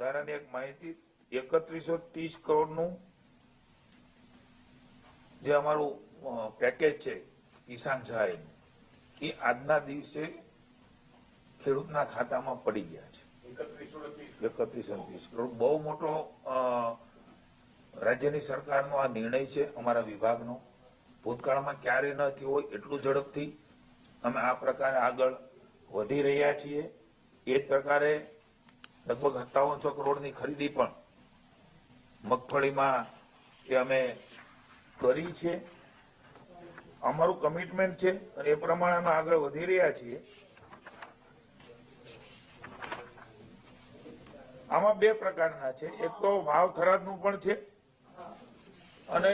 વધારાની એક માહિતી એકત્રીસો ત્રીસ કરોડનું જે અમારું પેકેજ છે કિસાન સહાયનું એ આજના દિવસે ખેડૂતના ખાતામાં પડી ગયા છે. એકત્રીસો ત્રીસ. કરોડ. બહુ મોટો રાજ્યની સરકારનો આ નિર્ણય છે અમારા વિભાગનો. ભૂતકાળમાં ક્યારેય ન થયો હોય એટલું ઝડપથી અમે આ પ્રકારે આગળ વધી રહ્યા છીએ. એ જ પ્રકારે લગભગ સત્તાવનસો કરોડની ખરીદી પણ મગફળીમાં એ અમે કરી છે. અમારું કમિટમેન્ટ છે અને એ પ્રમાણે અમે આગળ વધી રહ્યા છીએ. આમાં બે પ્રકારના છે. એક તો ભાવ થરાદનું પણ છે અને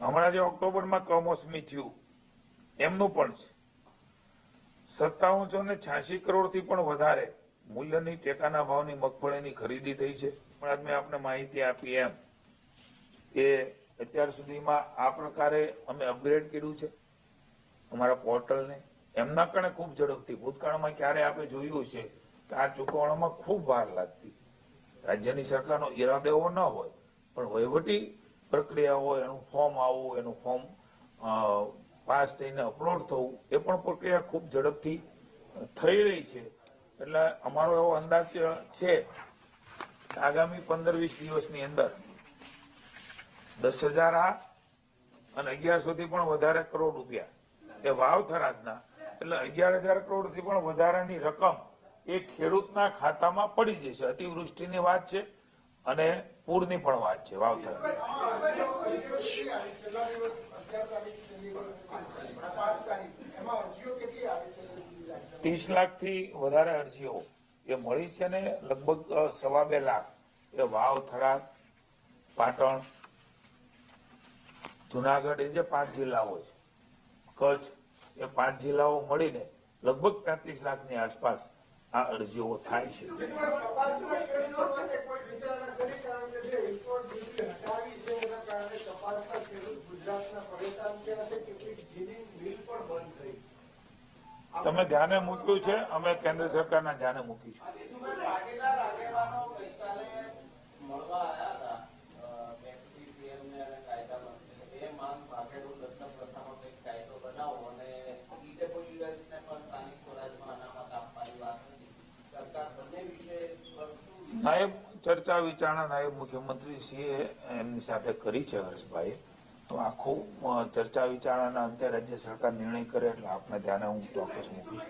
હમણાં જે ઓક્ટોબરમાં કમોસમી થયું, એમનું પણ છે. સત્તાવનસો ને છ્યાસી કરોડથી પણ વધારે મૂલ્યની ટેકાના ભાવની મગફળીની ખરીદી થઈ છે. પણ આજ મેં આપને માહિતી આપી એમ કે અત્યાર સુધીમાં આ પ્રકારે અમે અપગ્રેડ કર્યું છે અમારા પોર્ટલને. એમના કારણે ખૂબ ઝડપથી. ભૂતકાળમાં ક્યારે આપણે જોયું છે કે આ ચૂકવણામાં ખૂબ વાર લાગતી. રાજ્યની સરકારનો ઈરાદો એવો ન હોય, પણ વહીવટી પ્રક્રિયા હોય, એનું ફોર્મ આવવું, એનું ફોર્મ પાસ થઈને અપલોડ થવું, એ પણ પ્રક્રિયા ખૂબ ઝડપથી થઈ રહી છે. એટલે અમારો એવો અંદાજ છે આગામી પંદર વીસ દિવસની અંદર દસ હજાર આ અને અગિયારસોથી પણ વધારે કરોડ રૂપિયા એ વાવ થરાદના, એટલે અગિયાર હજાર કરોડથી પણ વધારાની રકમ એ ખેડૂતના ખાતામાં પડી જશે. અતિવૃષ્ટિની વાત છે અને પૂરની પણ વાત છે વાવ થરાદ છેલ્લા દિવસ અગિયાર તારીખ છેલ્લી પાંચ તારીખ એમાં અરજીઓ કેટલી આવી છે રાજ્યમાં? ત્રીસ લાખથી વધારે અરજીઓ એ મળી છે ને લગભગ સવા બે લાખ. એ વાવ, થરાદ, પાટણ, જુનાગઢ, એ જે પાંચ જિલ્લાઓ છે, કચ્છ, એ પાંચ જિલ્લાઓ મળીને લગભગ પાંત્રીસ લાખની આસપાસ આ અરજીઓ થાય છે કપાસના ખેડૂતો માટે કોઈ વિચારણા કરી કારણ કે જે import duty હટાવી છે એના કારણે કપાસના ખેડૂત ગુજરાતના પરેશાન થયા છે કેટલીક જીનિંગ મિલ પણ બંધ થઈ તમે ધ્યાને મૂક્યું છે? અમે કેન્દ્ર સરકારના ધ્યાને મૂકીશું નાયબ ચર્ચા વિચારણા નાયબ મુખ્યમંત્રી શ્રીએ એમની સાથે કરી છે હર્ષભાઈ તો આખું ચર્ચા વિચારણાના અંતે રાજ્ય સરકાર નિર્ણય કરે એટલે આપણે ધ્યાને હું ચોક્કસ મૂકીશ.